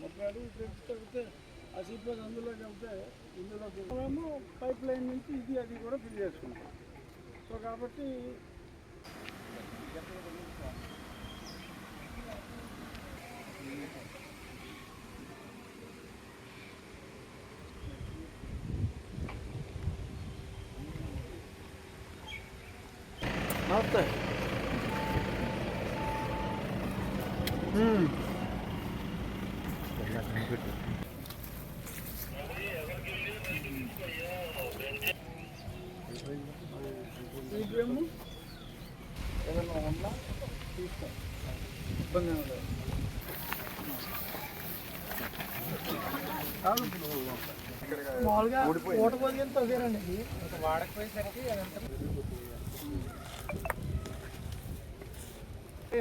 ముప్పై అడుగులు పెంచుతాగితే ఆ సీట్లోకి అందులోకి వెళ్తే ఇందులోకి మేము పైప్ లైన్ నుంచి ఇది అది కూడా ఫిల్ చేసుకుంటాం సో కాబట్టి नमस्ते ఏదైనా ఉన్నా తీసుకో ఇబ్బంది ఏమి లేదు కాదు మామూలుగా ఓట పోతే తగ్గరండి ఇది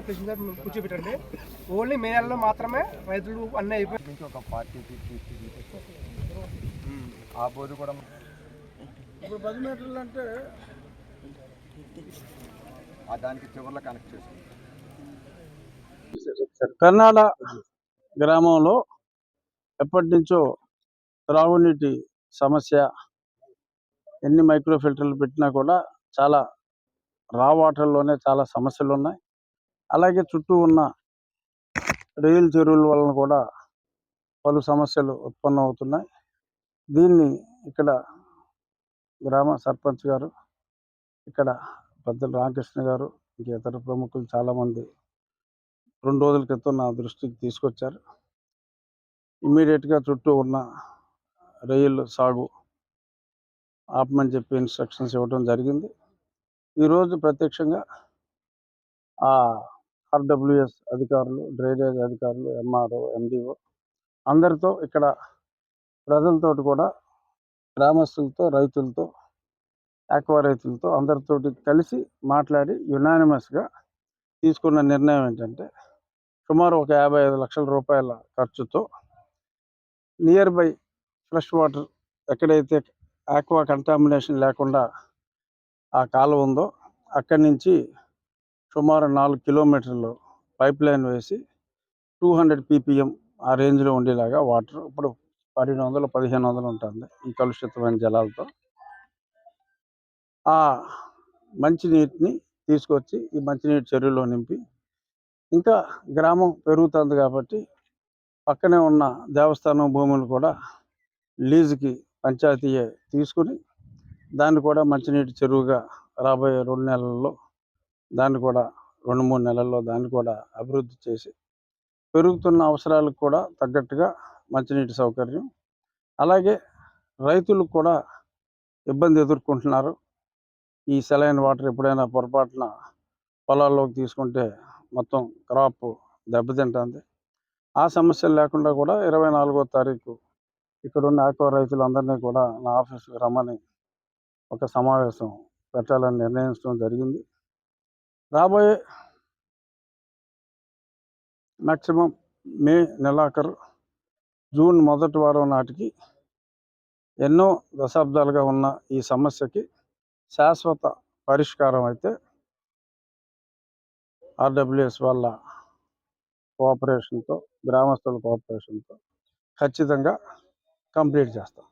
ప్రెసిడెంట్ కూర్చోబెట్టండి. ఓన్లీ మే నెలలో మాత్రమే రైతులు అన్నీ అయిపోయి ఒక పార్టీకి ఆ బోర్డు కూడా ఇప్పుడు పది మీటర్లు అంటే ఆ దానికి చివర్లో కనెక్ట్ చేసుకుంటాం గ్రామంలో ఎప్పటి నుంచో త్రాగునీటి సమస్య ఎన్ని మైక్రో ఫిల్టర్లు పెట్టినా కూడా చాలా రా వాటర్లోనే చాలా సమస్యలు ఉన్నాయి. అలాగే చుట్టూ ఉన్న రైలు చెరువుల వలన కూడా పలు సమస్యలు ఉత్పన్నం అవుతున్నాయి దీన్ని ఇక్కడ గ్రామ సర్పంచ్ గారు ఇక్కడ పెద్దలు రామకృష్ణ గారు ఇంకా ఇతర ప్రముఖులు చాలామంది రెండు రోజుల క్రితం నా దృష్టికి తీసుకొచ్చారు. ఇమ్మీడియట్గా చుట్టూ ఉన్న రొయ్యలు సాగు ఆపమని చెప్పి ఇన్స్ట్రక్షన్స్ ఇవ్వడం జరిగింది. ఈరోజు ప్రత్యక్షంగా ఆ ఆర్డబ్ల్యూఎస్ అధికారులు డ్రైనేజ్ అధికారులు ఎంఆర్ఓ ఎండిఓ అందరితో ఇక్కడ ప్రజలతోటి కూడా గ్రామస్తులతో రైతులతో ఆక్వా రైతులతో అందరితోటి కలిసి మాట్లాడి యునానిమస్గా తీసుకున్న నిర్ణయం ఏంటంటే సుమారు ఒక యాభై ఐదు లక్షల రూపాయల ఖర్చుతో నియర్ బై ఫ్రెష్ వాటర్ ఎక్కడైతే ఆక్వా కంటామినేషన్ లేకుండా ఆ కాలువ ఉందో అక్కడి నుంచి సుమారు నాలుగు కిలోమీటర్లు పైప్ లైన్ వేసి టూ హండ్రెడ్ పీపీఎం ఆ రేంజ్లో ఉండేలాగా వాటర్ ఇప్పుడు పన్నెండు వందలు పదిహేను వందలు ఉంటుంది ఈ కలుషితమైన జలాలతో. ఆ మంచినీటిని తీసుకొచ్చి ఈ మంచినీటి చెరువులో నింపి ఇంకా గ్రామం పెరుగుతుంది కాబట్టి పక్కనే ఉన్న దేవస్థానం భూములు కూడా లీజుకి పంచాయతీయే తీసుకుని దాన్ని కూడా మంచినీటి చెరువుగా రాబోయే రెండు నెలల్లో దాన్ని కూడా రెండు మూడు నెలల్లో దాన్ని కూడా అభివృద్ధి చేసి పెరుగుతున్న అవసరాలకు కూడా తగ్గట్టుగా మంచినీటి సౌకర్యం అలాగే రైతులకు కూడా ఇబ్బంది ఎదుర్కొంటున్నారు. ఈ సెలైన్ వాటర్ ఎప్పుడైనా పొరపాటున పొలాల్లోకి తీసుకుంటే మొత్తం క్రాప్ దెబ్బతింటుంది. ఆ సమస్యలు లేకుండా కూడా ఇరవై నాలుగో తారీఖు ఇక్కడున్న ఆక్వా రైతులందరినీ కూడా నా ఆఫీస్కి రమ్మని ఒక సమావేశం పెట్టాలని నిర్ణయించడం జరిగింది. రాబోయే మ్యాక్సిమం మే నెలాఖరు జూన్ మొదటి వారం నాటికి ఎన్నో దశాబ్దాలుగా ఉన్న ఈ సమస్యకి శాశ్వత పరిష్కారం అయితే ఆర్డబ్ల్యూఎస్ వాళ్ళ కోఆపరేషన్తో గ్రామస్తుల కోఆపరేషన్తో ఖచ్చితంగా కంప్లీట్ చేస్తాం.